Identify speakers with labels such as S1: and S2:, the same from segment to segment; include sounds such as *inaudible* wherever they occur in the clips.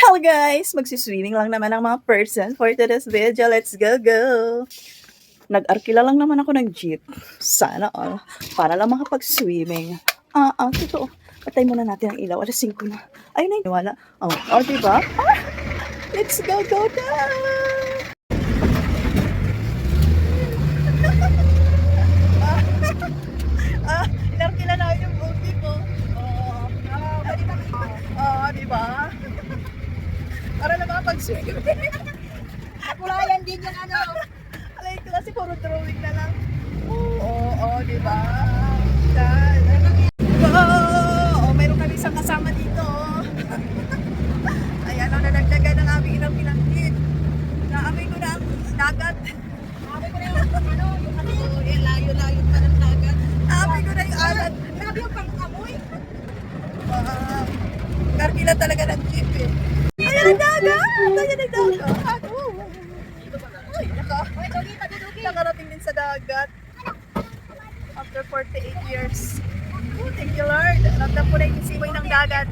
S1: Hello guys! Magsiswimming lang naman ang mga person for today's video. Let's go, go! Nag-arkila lang naman ako ng jeep. Sana all. Para lang makapag-swimming. Ah, ah, totoo. Patay muna natin ang ilaw. Alas 5 na. Ayun na wala. Oh, oh diba? Ah, let's go, go, go! ah, *laughs* inarkila na yung booty ko. Oh, oh, diba? Makapag-swimming.
S2: Kulayan din yung ano.
S1: Alay ko kasi puro drawing na lang. Oo, oo, oo, di ba? Oh, meron kami isang kasama dito. *laughs* Ayan, ang nadagdagan ng aming ilang pinangkit. Naamoy ko na ang dagat.
S2: Sabi ko na yung ano, yung ano.
S1: Oo, eh, layo-layo pa ng dagat. Naamoy ko na yung alat.
S2: Grabe yung pang-amoy.
S1: Wow. Karkila talaga ng jeep eh. Ang! Ayan ang dagat! Oo. Ay, naka,
S2: Oy, Dogi, tabi
S1: nakarating din sa dagat. After 48 years. Oh, thank you Lord. Ramdam ko na yung simoy ng dagat.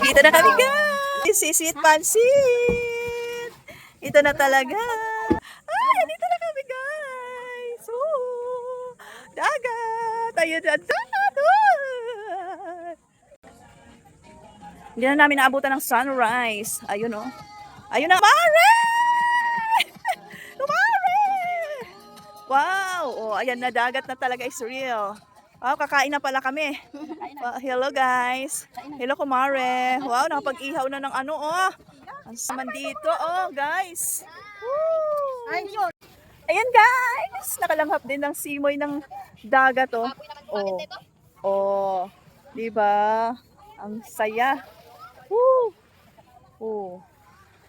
S1: Dito na kami guys! Sisit pansit! Ito na talaga. Ay, dito na kami guys! Oh, dagat! Ayun na, dagat! Hindi na namin naabutan ng sunrise. Ayun oh. Ayun na, Mare! *laughs* Mare! Wow! Oh, ayan na, dagat na talaga is real. Wow, kakain na pala kami. Wow, hello guys. Hello kumare. Wow, nakapag-ihaw na ng ano oh. Ang saman dito oh, guys. Woo! Ayan guys, nakalanghap din ng simoy ng dagat oh. Oh. Oh. 'Di ba? Ang saya. Oh.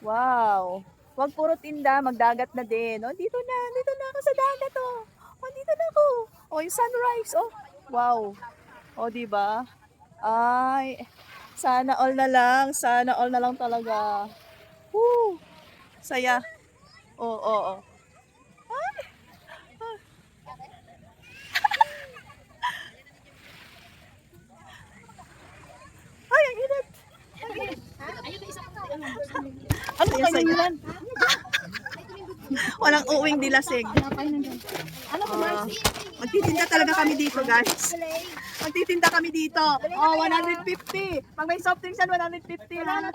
S1: Wow. Wag puro tinda, magdagat na din. Oh, dito na, dito na ako sa dagat oh. Oh, dito na ako. Oh, yung sunrise oh. Wow. Oh, 'di ba? Ay, sana all na lang, sana all na lang talaga. Woo! Saya. Oo, oo. Ay, ang init. Ano saya? Walang uwing dilasig.
S2: Ano ko,
S1: Ah, magtitinda talaga kami dito, guys. Magtitinda kami dito. Oh, 150. Pag may soft drinks yan, 150 lang.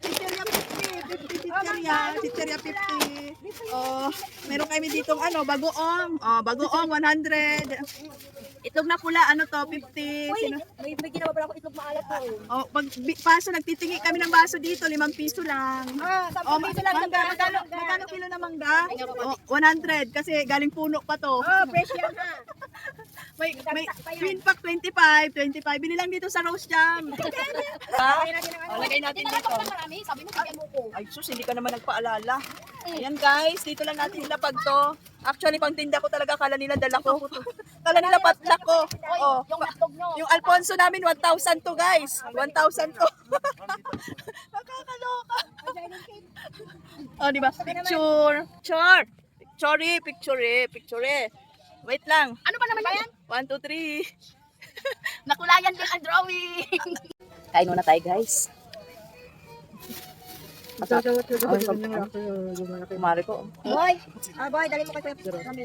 S1: Chicheria 50. 50 chicheria. Chicheria 50. Oh, meron kami dito ano, bagoong. Oh, bagoong 100. Itlog na pula, ano to, 50. Sino?
S2: May, may ginawa pala ako itlog maalat ko.
S1: Oh, pag bi- paso, nagtitingi kami ng baso dito, 5 piso lang.
S2: Ah,
S1: Oh, ma-
S2: ko lang
S1: mangga, magkano, magkano kilo na mangga? Oh, 100 kasi galing puno pa to.
S2: Oh, fresh yan ha. *laughs*
S1: May, may twin pack 25, 25. Bili lang dito sa Rose Jam.
S2: Lagay natin.
S1: Oh, lagay natin dito.
S2: marami. Sabi mo, bigyan mo ko.
S1: Ay sus, hindi ka naman nagpaalala. Ayan guys, dito lang natin ilapag to. Actually, pang tinda ko talaga, kala nila dala ko. *laughs* kala nila patlak ko. Oh,
S2: yung
S1: yung Alfonso namin, 1,000 to guys. 1,000 to. *laughs* Nakakaloka. *laughs* Oh, di ba? Picture. Picture. Picture, picture, picture. Wait lang.
S2: Ano ba naman yan?
S1: 1, 2, 3.
S2: Nakulayan din ang drawing.
S1: Kain muna tayo guys. Kumari ko.
S2: Boy, ah boy, dali mo kasi kami.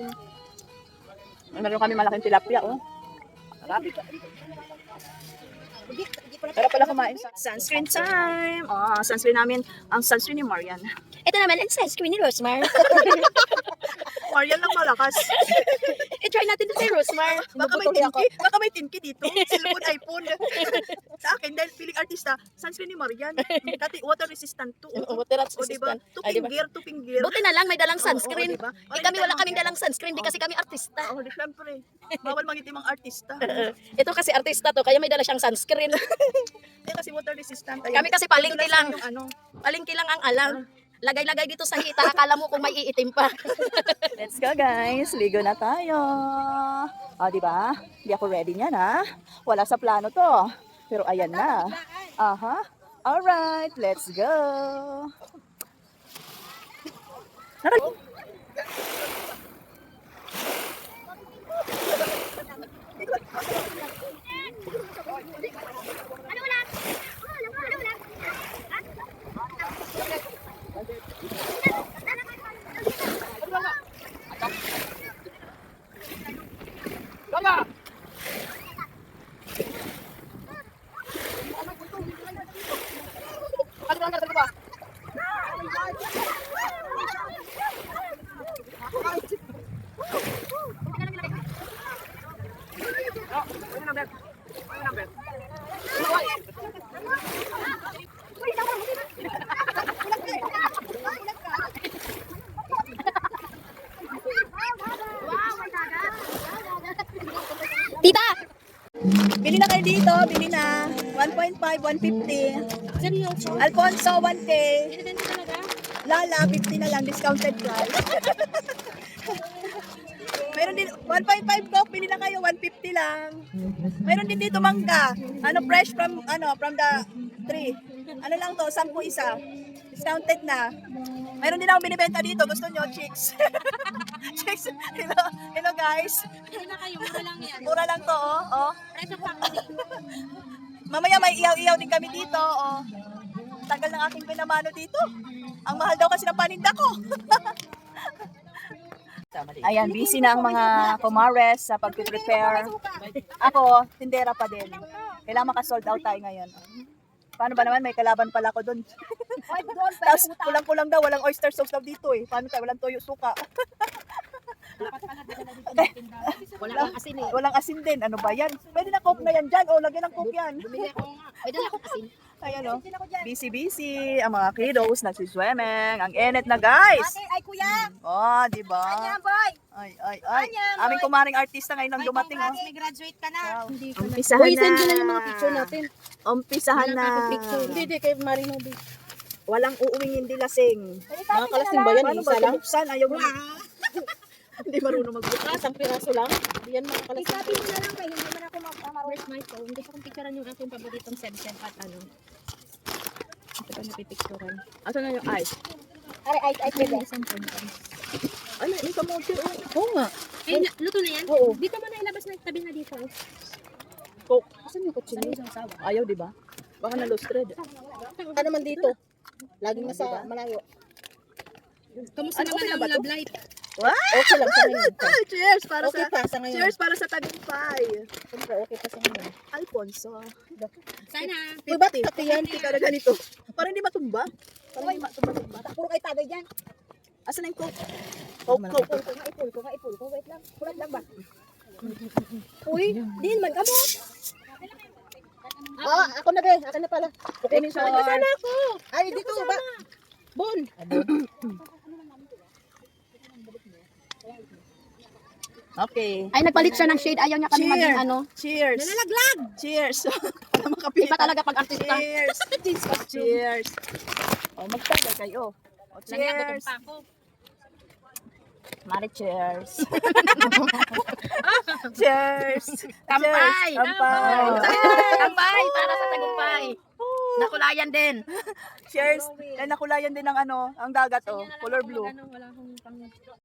S1: Meron kami malaking tilapia, oh. Pero pala kumain sa sunscreen time. Oh, sunscreen namin. Ang sunscreen ni Marian.
S2: Ito naman ang sunscreen ni *laughs* Rosmar.
S1: Marian lang malakas. *laughs*
S2: I-try natin ito kay Rosmar. *laughs*
S1: Baka may tinki. Baka may tinki dito. Cellphone, iPhone. *laughs* sa akin, dahil feeling artista, sunscreen ni Marian. Dati water resistant to. Oh,
S2: Water
S1: O, diba? Two finger, two finger.
S2: Buti na lang may dalang
S1: Oo,
S2: sunscreen.
S1: diba?
S2: Eh, kami wala kaming dalang sunscreen, di kasi kami artista.
S1: Oo, di syempre. Bawal mangitim ang artista.
S2: Ito kasi artista to, kaya may dala siyang sunscreen.
S1: Hindi kasi water resistant.
S2: Kami kasi
S1: Madulas
S2: lang.
S1: Ano.
S2: Palingki lang ang alam. Lagay-lagay dito sa hita, akala mo kung may iitim pa. *laughs*
S1: Let's go guys, ligo na tayo. O, di ba? Hindi ako ready niyan ha. Wala sa plano to. Pero ayan na. Aha. Alright, let's go. Nakal-
S2: Ano wala? Tita!
S1: Bili na kayo dito, bili na. 1.5, 150.
S2: Seryoso?
S1: Alfonso, 1K.
S2: Binibenta talaga?
S1: Lala, 50 na lang, discounted price. *laughs* Meron din, 1.5 Coke, bili na kayo, 150 lang. Meron din dito mangga. Ano, fresh from, ano, from the tree. Ano lang to, 10 isa. Discounted na. Meron din ako binibenta dito, gusto nyo, chicks. *laughs* chicks, hello, hello guys.
S2: Hindi na kayo, mura lang yan.
S1: Mura lang to, oh. oh.
S2: Presyo family. *laughs*
S1: Mamaya may iyaw-iyaw din kami dito, oh. Tagal ng aking pinamano dito. Ang mahal daw kasi ng paninda ko. *laughs* Ayan, busy na ang mga kumares sa pag-prepare. Ako, tindera pa din. Kailangan makasold out tayo ngayon. Paano ba naman? May kalaban pala ako doon. *laughs* Tapos kulang-kulang daw, walang oyster sauce daw dito eh. Paano tayo? Walang toyo suka. *laughs* *laughs*
S2: Wala kang asin eh.
S1: Walang asin din. Ano ba yan? Pwede na coke na yan dyan. O, lagyan ng coke yan.
S2: Bumili ako nga. Pwede na *laughs* ako asin.
S1: Ayan o. Busy busy. Ang mga kiddos nagsiswimming. Ang init na guys.
S3: Ay, kuya!
S1: Oh, di ba?
S3: Ayan, boy!
S1: Ay, ay, ay.
S3: Ayan,
S1: Aming kumaring artista ngayon ang dumating. Oh.
S3: May graduate ka na.
S1: Wow.
S2: Umpisahan
S1: Uy,
S2: na.
S1: send ko na
S2: yung mga picture natin.
S1: Umpisahan na.
S2: Hindi, hindi. Kay Marino.
S1: Walang uuwing hindi lasing.
S2: Mga kalasing ba yan?
S1: Ba
S2: Isa lang?
S1: Ayaw mo. Hindi marunong magbukas.
S2: Isang piraso lang. Hindi yan mga kalasing.
S3: Isabi mo na lang kay hindi man ako magkamaro.
S2: Where's my phone? Gusto kong picturean yung aking paboritong sem-sem at ano. Ito ba napipicturean?
S1: Asa na yung ice?
S3: Ay, ay, ay, pwede.
S2: Isang phone.
S1: Ano, yung kamote. Oh.
S2: Oo nga. Na- luto na yan?
S1: Oo.
S2: Dito mo na ilabas na tabi na dito. oh.
S1: Coke.
S2: Asan yung kutsilyo?
S1: Ayaw, di ba? Baka na lost thread.
S4: Ano man dito? Laging nasa malayo.
S2: Kamusta
S1: Ano,
S2: naman ang love life?
S1: What?
S4: Okay lang sa ngayon.
S1: Ah, cheers para
S4: Okay
S1: sa
S4: pa sa ngayon.
S1: Cheers para sa tagumpay.
S4: Siyempre, okay pa sa ngayon.
S1: Alfonso.
S2: Sana.
S4: Uy, ba't pati yan?
S1: Hindi ka na ganito. Para hindi matumba. Para hindi matumba.
S3: Puro kay tagay dyan.
S1: Asan na yung coke? Coke, coke.
S3: Ipul ko nga, ipul ko nga, ipul ko. Wait lang. Kulat lang ba? Uy, di naman ka mo.
S4: Ah, ako na be. Ako na pala.
S1: Kukunin sa
S4: Sana ako. Ay, dito ba? Bon. *clears throat*
S1: Okay.
S2: Ay, nagpalit siya ng shade. Ayaw niya kami
S1: Cheers.
S2: maging ano.
S1: Cheers.
S3: Nalalaglag.
S1: Cheers. *laughs* Para makapita.
S2: Iba talaga pag artista.
S1: Cheers. *laughs* Cheers. Oh, magtagal kayo. Oh, cheers.
S2: pa ako.
S1: Mari, cheers. *laughs* cheers.
S2: Kampay!
S1: Kampay.
S2: Kampay! Para sa tagumpay. Nakulayan din.
S1: Cheers. Eh, nakulayan din ng ano, ang dagat, oh. Color blue.
S2: Wala akong pang